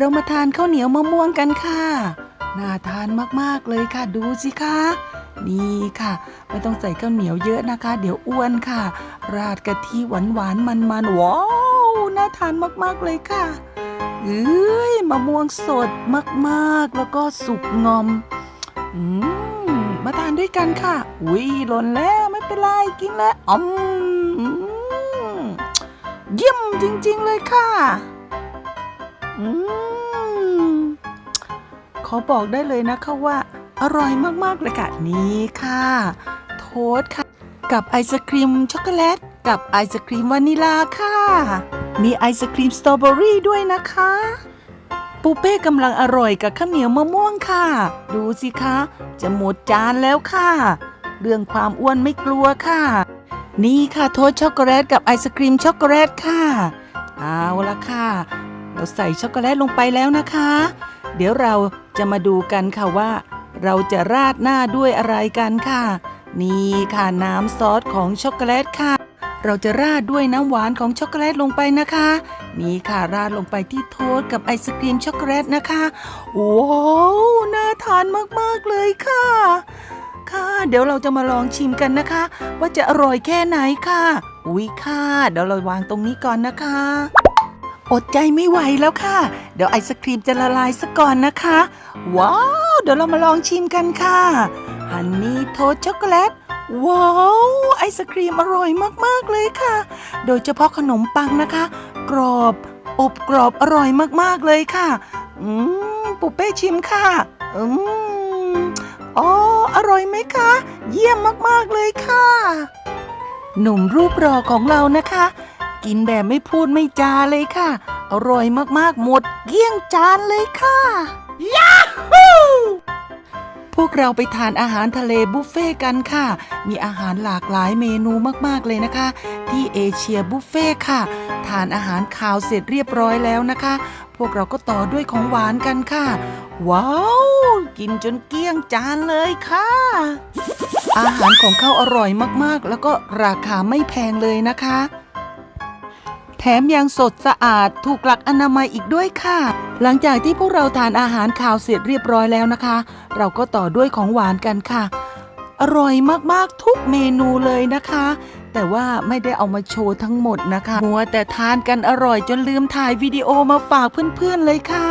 เรามาทานข้าวเหนียวมะม่วงกันค่ะ น่าทานมากๆเลยค่ะ ดูสิคะ นี่ค่ะ ไม่ต้องใส่ข้าวเหนียวเยอะนะคะ เดี๋ยวอ้วนค่ะ ราดกะทิหวานหวานมันมันๆว้าว น่าทานมากๆเลยค่ะเอ้ยมะม่วงสดมากๆ แล้วก็สุกงอม อืม มาทานด้วยกันค่ะ อุ้ยหล่นแล้วไม่เป็นไรกินแล้วอืมเยี่ยมจริง ๆ เลยค่ะ ขอบอกได้เลยนะคะว่า อร่อยมากๆเลยค่ะนี่ค่ะ โทษค่ะ กับไอศครีมช็อกโกแลต กับไอศครีมวานิลาค่ะ มีไอศครีมสตรอเบอรี่ด้วยนะคะ ปูเป้กำลังอร่อยกับข้าวเหนียวมะม่วงค่ะ ดูสิคะ จะหมดจานแล้วค่ะ เรื่องความอ้วนไม่กลัวค่ะ นี่ค่ะโทษช็อกโกแลตกับไอศครีมช็อกโกแลตค่ะ เอาละค่ะ เราใส่ช็อกโกแลตลงไปแล้วนะคะ เดี๋ยวเราจะมาดูกันค่ะว่า เราจะราดหน้าด้วยอะไรกันค่ะ นี่ค่ะน้ำซอสของช็อกโกแลตค่ะ เราจะราดด้วยน้ำหวานของช็อกโกแลตลงไปนะคะ นี่ค่ะราดลงไปที่โทษกับไอศกรีมช็อกโกแลตนะคะว้าวน่าทานมากๆเลยค่ะ ค่ะ เดี๋ยวเราจะมาลองชิมกันนะคะ ว่าจะอร่อยแค่ไหนค่ะ อุ๊ยค่ะ เดี๋ยวเราวางตรงนี้ก่อนนะคะ อดใจไม่ไหวแล้วค่ะ เดี๋ยวไอศครีมจะละลายซะก่อนนะคะ ว้าว เดี๋ยวเรามาลองชิมกันค่ะฮันนี่โทสช็อกโกแลตว้าว ไอศครีมอร่อยมากๆเลยค่ะ โดยเฉพาะขนมปังนะคะ กรอบ อบกรอบอร่อยมากๆเลยค่ะ อืมปุเป้ชิมค่ะ อืมอ๋ออร่อยไหมคะ เยี่ยมมากๆเลยค่ะ หนุ่มรูปรอของเรานะคะ กินแบบไม่พูดไม่จาเลยค่ะ อร่อยมากๆ หมดเกลี้ยงจานเลยค่ะพวกเราไปทานอาหารทะเลบุฟเฟ่ต์กันค่ะ มีอาหารหลากหลายเมนูมากๆเลยนะคะ ที่เอเชียบุฟเฟ่ต์ค่ะ ทานอาหารคาวเสร็จเรียบร้อยแล้วนะคะ พวกเราก็ต่อด้วยของหวานกันค่ะ ว้าว กินจนเกลี้ยงจานเลยค่ะ อาหารของเขาอร่อยมากๆ แล้วก็ราคาไม่แพงเลยนะคะ แถมยังสดสะอาดถูกหลักอนามัยอีกด้วยค่ะ หลังจากที่พวกเราทานอาหารข่าวเสร็จเรียบร้อยแล้วนะคะ เราก็ต่อด้วยของหวานกันค่ะ อร่อยมากๆทุกเมนูเลยนะคะ แต่ว่าไม่ได้เอามาโชว์ทั้งหมดนะคะ มัวแต่ทานกันอร่อยจนลืมถ่ายวิดีโอมาฝากเพื่อนๆเลยค่ะ